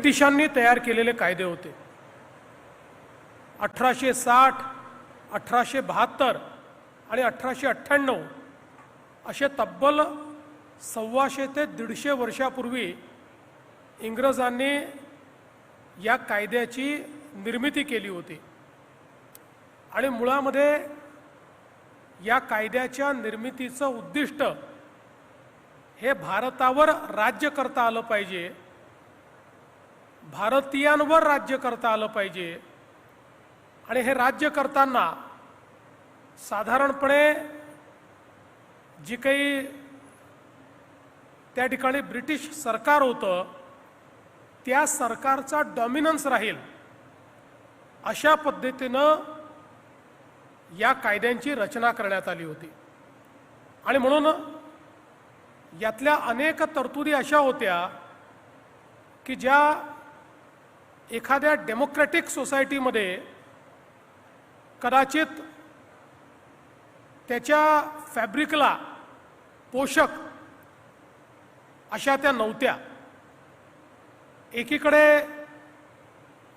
ब्रिटिशांनी तयार केलेले कायदे होते. अठराशे साठ अठराशे बहात्तर आणि अठराशे अठ्ठ्याण्णव असे तब्बल सव्वाशे ते दीडशे वर्षापूर्वी इंग्रजांनी या कायद्याची निर्मिती केली होती. आणि मुळामध्ये या कायद्याच्या निर्मितीचं उद्दिष्ट हे भारतावर राज्य करता आलं पाहिजे भारतीयांवर राज्य करता आलं पाहिजे. आणि हे राज्य करताना साधारणपणे जी काही त्या ठिकाणी ब्रिटिश सरकार होतं त्या सरकारचा डॉमिनन्स राहील अशा पद्धतीनं या कायद्यांची रचना करण्यात आली होती. आणि म्हणून यातल्या अनेक तरतुदी अशा होत्या की ज्या एखाद्या डेमोक्रॅटिक सोसायटीमध्ये कदाचित त्याच्या फॅब्रिकला पोषक अशा त्या नव्हत्या. एकीकडे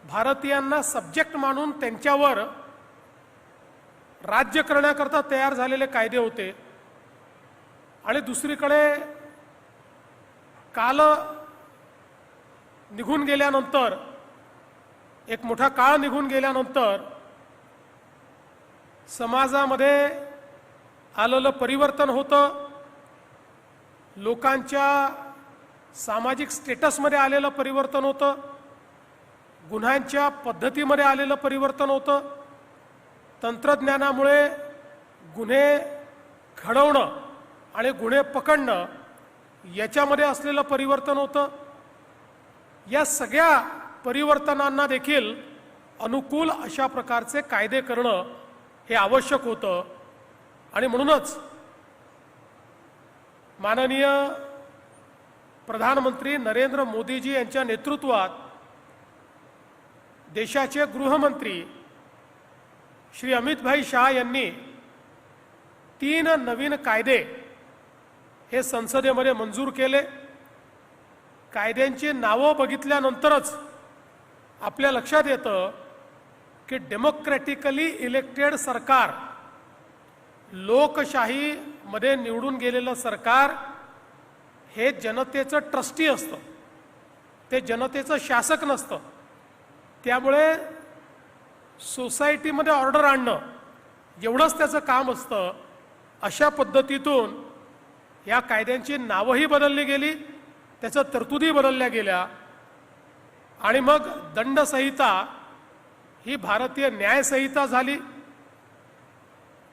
भारतीयांना सब्जेक्ट मानून त्यांच्यावर राज्य करण्याकरता तयार झालेले कायदे होते आणि दुसरीकडे काल निघून गेल्यानंतर एक मोठा काळ निघून गेल्यानंतर समाजामध्ये आलेलं परिवर्तन होतं. लोकांच्या सामाजिक स्टेटसमध्ये आलेलं परिवर्तन होतं. गुन्ह्यांच्या पद्धतीमध्ये आलेलं परिवर्तन होतं. तंत्रज्ञानामुळे गुन्हे घडवणं आणि गुन्हे पकडणं याच्यामध्ये असलेलं परिवर्तन होतं. या सगळ्या परिवर्तनांना देखील अनुकूल अशा प्रकारचे कायदे करणं हे आवश्यक होतं. आणि म्हणूनच माननीय प्रधानमंत्री नरेंद्र मोदीजी यांच्या नेतृत्वात देशाचे गृहमंत्री श्री अमितभाई शहा यांनी तीन नवीन कायदे हे संसदेमध्ये मंजूर केले. कायद्यांची नावं बघितल्यानंतरच आपल्या लक्षात येतं की डेमोक्रॅटिकली इलेक्टेड सरकार लोकशाहीमध्ये निवडून गेलेलं सरकार हे जनतेचं ट्रस्टी असतं. ते जनतेचं शासक नसतं. त्यामुळे सोसायटीमध्ये ऑर्डर आणणं एवढंच त्याचं काम असतं. अशा पद्धतीतून या कायद्यांची नावंही बदलली गेली त्याचं तरतुदी बदलल्या गेल्या. आणि मग दंडसंहिता ही भारतीय न्यायसंहिता झाली.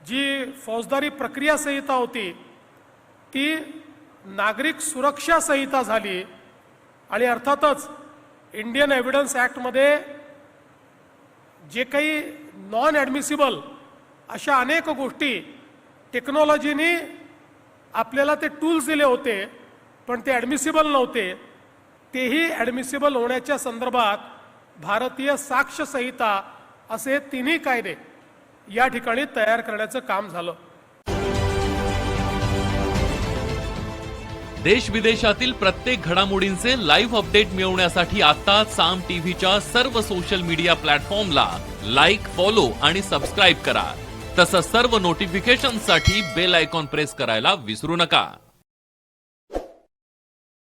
जी फौजदारी प्रक्रिया संहिता होती ती नागरिक सुरक्षा संहिता झाली. आणि अर्थातच इंडियन एव्हिडन्स ॲक्टमध्ये जे काही नॉन ॲडमिसिबल अशा अनेक गोष्टी टेक्नॉलॉजीनी आपल्याला ते टूल्स दिले होते पण ते ॲडमिसिबल नव्हते. तेही ॲडमिसिबल होण्याच्या संदर्भात भारतीय साक्ष संहिता असे तिन्ही कायदे या ठिकाणी तयार करण्याचं काम झालं. देश विदेशातील प्रत्येक घडामोडींचे लाईव्ह अपडेट मिळवण्यासाठी आता साम टीव्हीच्या सर्व सोशल मीडिया प्लॅटफॉर्मला लाईक फॉलो आणि सबस्क्राईब करा. तसंच सर्व नोटिफिकेशनसाठी बेल आयकॉन प्रेस करायला विसरू नका.